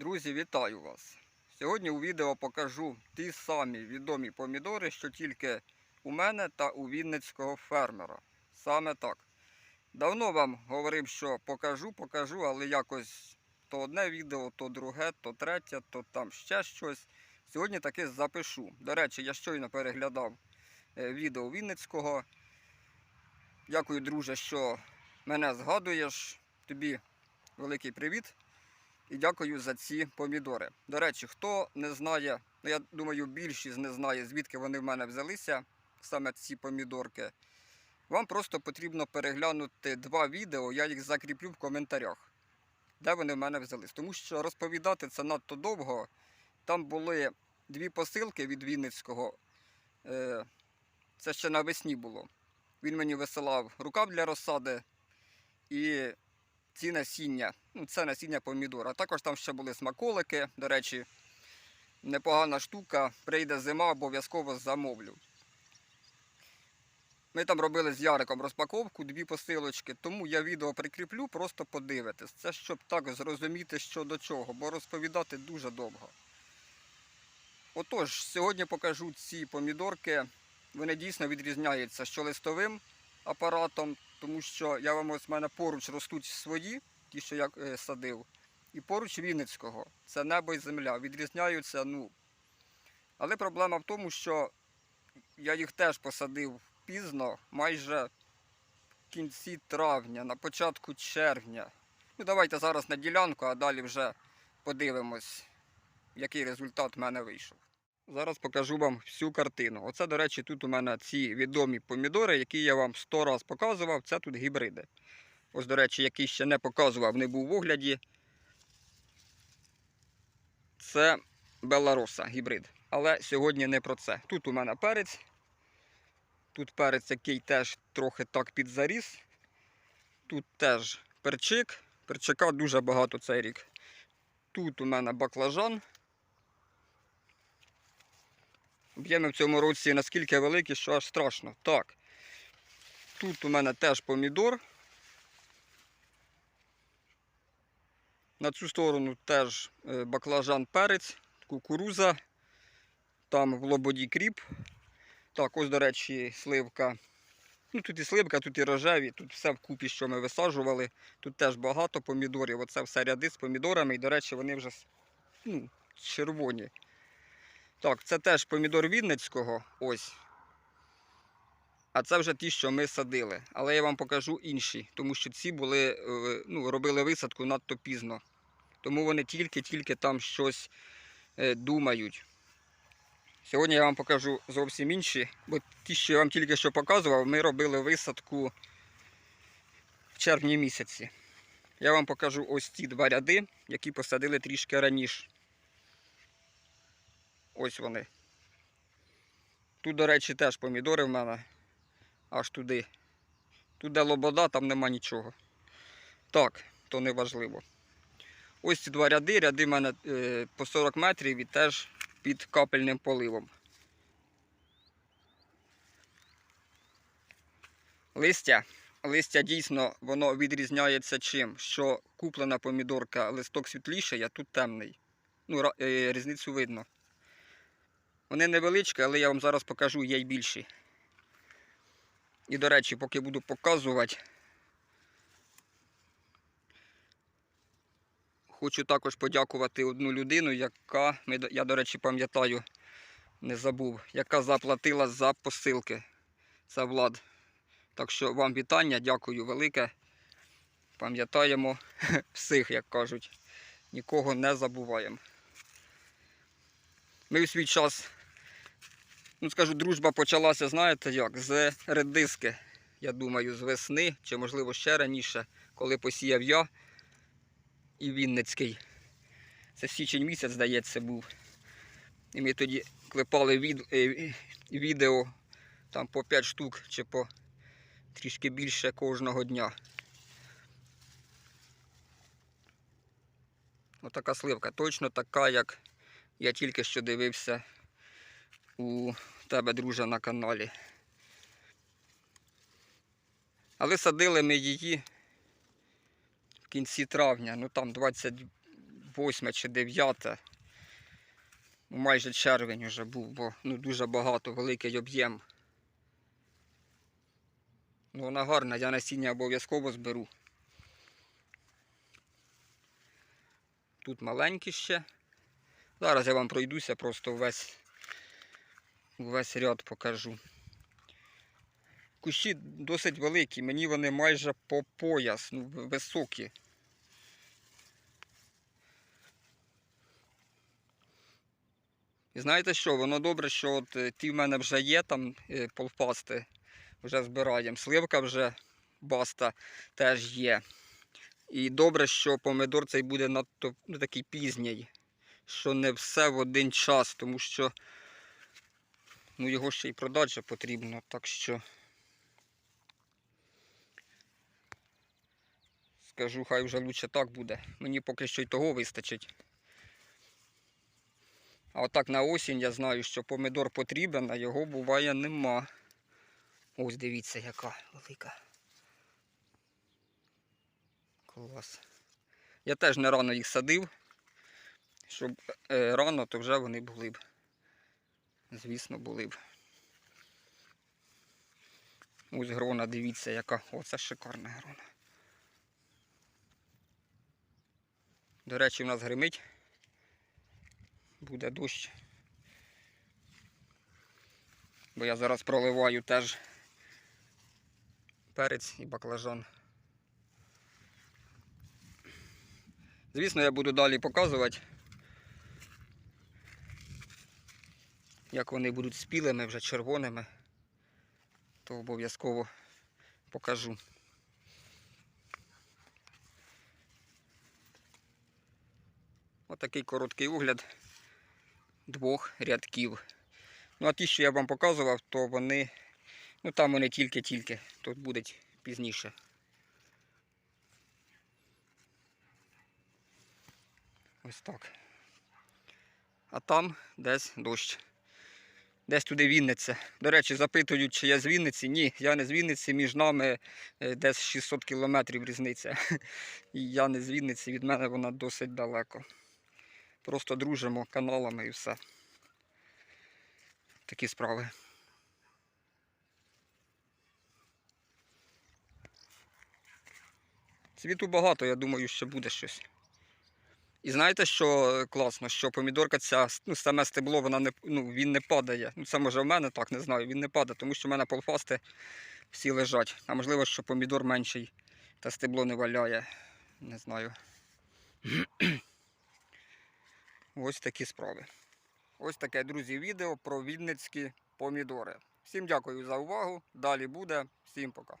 Друзі, вітаю вас! Сьогодні у відео покажу ті самі відомі помідори, що тільки у мене та у вінницького фермера. Саме так. Давно вам говорив, що покажу, покажу, але якось то одне відео, то друге, то третє, то там ще щось. Сьогодні таки запишу. До речі, я щойно переглядав е, відео Вінницького. Дякую, друже, що мене згадуєш. Тобі великий привіт. І дякую за ці помідори. До речі, хто не знає, ну я думаю, більшість не знає, звідки вони в мене взялися, саме ці помідорки. Вам просто потрібно переглянути два відео, я їх закріплю в коментарях, де вони в мене взялись. Тому що розповідати це надто довго. Там були дві посилки від Вінницького. Е, Це ще навесні було. Він мені висилав рукав для розсади і ці насіння. Ну, це насіння помідора. Також там ще були смаколики. До речі, непогана штука. Прийде зима, обов'язково замовлю. Ми там робили з Яриком розпаковку, дві посилочки, тому я відео прикріплю, просто подивитись. Це щоб так зрозуміти, що до чого, бо розповідати дуже довго. Отож, сьогодні покажу ці помідорки. Вони дійсно відрізняються що листовим апаратом, тому що я вам ось в мене поруч ростуть свої, ті, що я е, садив, і поруч Вінницького. Це небо і земля. Відрізняються, ну. Але проблема в тому, що я їх теж посадив пізно, майже в кінці травня, на початку червня. Ну, давайте зараз на ділянку, а далі вже подивимось, який результат в мене вийшов. Зараз покажу вам всю картину. Оце, до речі, тут у мене ці відомі помідори, які я вам сто раз показував. Це тут гібриди. Ось, до речі, який ще не показував, не був в огляді. Це Белароса гібрид. Але сьогодні не про це. Тут у мене перець. Тут перець, який теж трохи так підзаріс. Тут теж перчик. Перчика дуже багато цей рік. Тут у мене баклажан. Об'єми в цьому році наскільки великі, що аж страшно. Так. Тут у мене теж помідор. На цю сторону теж е, баклажан перець, кукуруза. Там в лободі кріп. Так, ось, до речі, сливка. Ну, тут і сливка, тут і рожеві, тут все вкупі, що ми висаджували. Тут теж багато помідорів. Оце все ряди з помідорами. І, до речі, вони вже ну, червоні. Так, це теж помідор Вінницького. Ось. А це вже ті, що ми садили. Але я вам покажу інші, тому що ці були, е, ну, робили висадку надто пізно. Тому вони тільки-тільки там щось е, думають. Сьогодні я вам покажу зовсім інші, бо ті, що я вам тільки що показував, ми робили висадку в червні місяці. Я вам покажу ось ці два ряди, які посадили трішки раніше. Ось вони. Тут, до речі, теж помідори в мене. Аж туди. Тут де лобода, там нема нічого. Так, то не важливо. Ось ці два ряди. Ряди в мене е, по 40 метрів і теж під капельним поливом. Листя. Листя дійсно воно відрізняється чим, що куплена помідорка листок світліший, а тут темний. Ну, е, різницю видно. Вони невеличкі, але я вам зараз покажу, є й більші. І, до речі, поки буду показувати, хочу також подякувати одну людину, яка, я, до речі, пам'ятаю, не забув, яка заплатила за посилки. Це Влад. Так що вам вітання, дякую велике. Пам'ятаємо всіх, як кажуть. Нікого не забуваємо. Ми у свій час Ну, скажу, дружба почалася, знаєте як, з редиски. Я думаю, з весни, чи можливо ще раніше, коли посіяв я і Вінницький. Це січень місяць, здається, був. І ми тоді клепали від, е, відео там по 5 штук чи по трішки більше кожного дня. Отака сливка, точно така, як я тільки що дивився у тебе, друже, на каналі. Але садили ми її в кінці травня, ну там 8 чи 9. Ну, Майже червень вже був, бо ну, дуже багато, великий об'єм. Ну, вона гарна, я насіння обов'язково зберу. Тут маленькі ще. Зараз я вам пройдуся, просто весь, весь ряд покажу. Кущі досить великі, мені вони майже по пояс, ну, високі. І знаєте що, воно добре, що от е, ті в мене вже є там е, полпасти, вже збираємо. Сливка вже баста теж є. І добре, що помидор цей буде надто ну, такий пізній, що не все в один час, тому що ну, його ще й продати потрібно. Так що скажу, хай вже лучше так буде. Мені поки що й того вистачить. А отак на осінь я знаю, що помидор потрібен, а його буває нема. Ось дивіться, яка велика. Клас. Я теж не рано їх садив. Щоб е, рано, то вже вони були б. Звісно, були б. Ось грона, дивіться, яка. Оце шикарна грона. До речі, в нас гримить. Буде дощ. Бо я зараз проливаю теж перець і баклажан. Звісно, я буду далі показувати, як вони будуть спілими, вже червоними, то обов'язково покажу. Отакий короткий огляд двох рядків. Ну, а ті, що я вам показував, то вони, ну там вони тільки-тільки, тут будуть пізніше. Ось так. А там десь дощ. Десь туди Вінниця. До речі, запитують, чи я з Вінниці. Ні, я не з Вінниці, між нами е, десь 600 кілометрів різниця. І я не з Вінниці, від мене вона досить далеко. Просто дружимо каналами і все. Такі справи. Цвіту багато, я думаю, що буде щось. І знаєте, що е, класно, що помідорка ця, ну, саме стебло, вона не, ну, він не падає. Ну, це може в мене так, не знаю, він не падає, тому що в мене полфасти всі лежать. А можливо, що помідор менший та стебло не валяє. Не знаю. Ось такі справи. Ось таке, друзі, відео про відницькі помідори. Всім дякую за увагу. Далі буде. Всім пока.